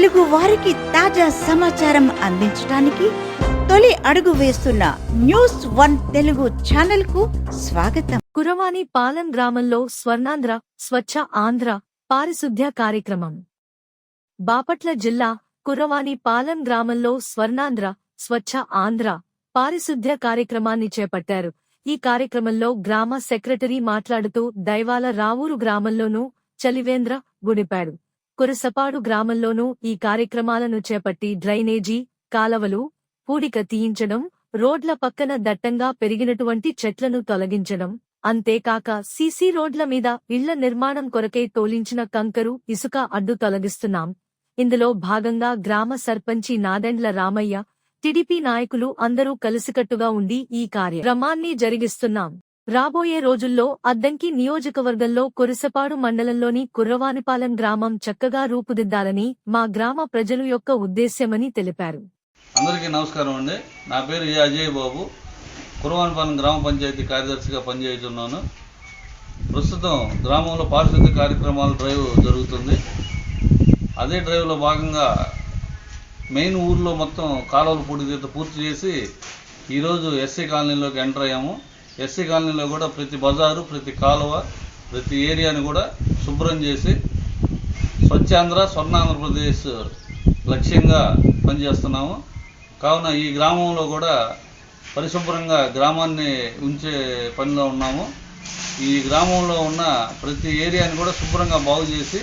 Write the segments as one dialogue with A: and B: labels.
A: తెలుగు వారికి తాజా సమాచారం అందించడానికి తొలి అడుగు వేస్తున్న న్యూస్ వన్ తెలుగు ఛానల్కు స్వాగతం.
B: కురవాని పాలన్ గ్రామంలో స్వర్ణాంధ్ర స్వచ్ఛ ఆంధ్ర పారిశుద్ధ్య కార్యక్రమం. బాపట్ల జిల్లా కురవాని పాలన్ గ్రామంలో స్వర్ణాంధ్ర స్వచ్ఛ ఆంధ్ర పారిశుద్ధ్య కార్యక్రమాన్ని చేపట్టారు. ఈ కార్యక్రమంలో గ్రామ సెక్రటరీ మాట్లాడుతూ దైవాల రావూరు గ్రామంలోనూ చలివేంద్ర గుడిపాడు. కురసపాడు గ్రామంలోనూ ఈ కార్యక్రమాలను చేపట్టి డ్రైనేజీ కాలవలు పూడిక తీయించడం రోడ్ల పక్కన దట్టంగా పెరిగినటువంటి చెట్లను తొలగించడం. అంతేకాక సీసీ రోడ్ల మీద ఇళ్ళ నిర్మాణం కొరకై తోలించిన కంకరు ఇసుక అడ్డు తొలగిస్తున్నాం. ఇందులో భాగంగా గ్రామ సర్పంచి నాదెండ్ల రామయ్య టిడిపి నాయకులు అందరూ కలిసికట్టుగా ఉండి ఈ కార్యక్రమాన్ని జరిగిస్తున్నాం. రాబోయే రోజుల్లో అద్దంకి నియోజకవర్గంలో కురిసపాడు మండలంలోని కుర్రవానిపాలెం గ్రామం చక్కగా రూపుదిద్దాలని మా గ్రామ ప్రజలు యొక్క ఉద్దేశ్యమని తెలిపారు.
C: అందరికీ నమస్కారం అండి. నా పేరు ఏ అజయ్ బాబు. కుర్రవానిపాలెం గ్రామ పంచాయతీ కార్యదర్శిగా పనిచేస్తున్నాను ప్రస్తుతం గ్రామంలో పారిశుద్ధ్య కార్యక్రమాల డ్రైవ్ జరుగుతుంది. అదే డ్రైవ్లో భాగంగా మెయిన్ ఊర్లో మొత్తం కాలువలు పూడిత పూర్తి చేసి ఈరోజు ఎస్సీ కాలనీలోకి ఎంటర్ అయ్యాము. ఎస్సీ కాలనీలో కూడా ప్రతి బజారు ప్రతి కాలువ ప్రతి ఏరియాని కూడా శుభ్రం చేసి స్వచ్ఛాంధ్ర స్వర్ణాంధ్రప్రదేశ్ లక్ష్యంగా పనిచేస్తున్నాము. కావున ఈ గ్రామంలో కూడా పరిశుభ్రంగా గ్రామాన్ని ఉంచే పనిలో ఉన్నాము. ఈ గ్రామంలో ఉన్న ప్రతి ఏరియాని కూడా శుభ్రంగా బాగు చేసి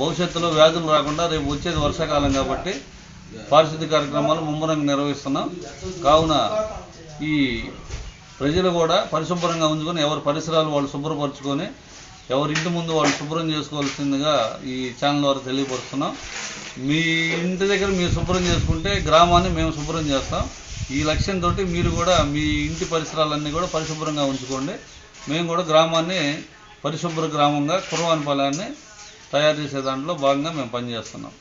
C: భవిష్యత్తులో వ్యాధులు రాకుండా రేపు వచ్చేది వర్షాకాలం కాబట్టి పారిశుద్ధ్య కార్యక్రమాలు ముమ్మరంగా నిర్వహిస్తున్నాం. కావున ఈ ప్రజలు కూడా పరిశుభ్రంగా ఉంచుకొని ఎవరి పరిసరాలు వాళ్ళు శుభ్రపరచుకొని ఎవరి ఇంటి ముందు వాళ్ళు శుభ్రం చేసుకోవాల్సిందిగా ఈ ఛానల్ ద్వారా తెలియపరుస్తున్నాం. మీ ఇంటి దగ్గర మీరు శుభ్రం చేసుకుంటే గ్రామాన్ని మేము శుభ్రం చేస్తాం. ఈ లక్ష్యంతో మీరు కూడా మీ ఇంటి పరిసరాలన్నీ కూడా పరిశుభ్రంగా ఉంచుకోండి. మేము కూడా గ్రామాన్ని పరిశుభ్ర గ్రామంగా కుర్వానిపాలయాన్ని తయారు చేసే దాంట్లో భాగంగా మేము పనిచేస్తున్నాం.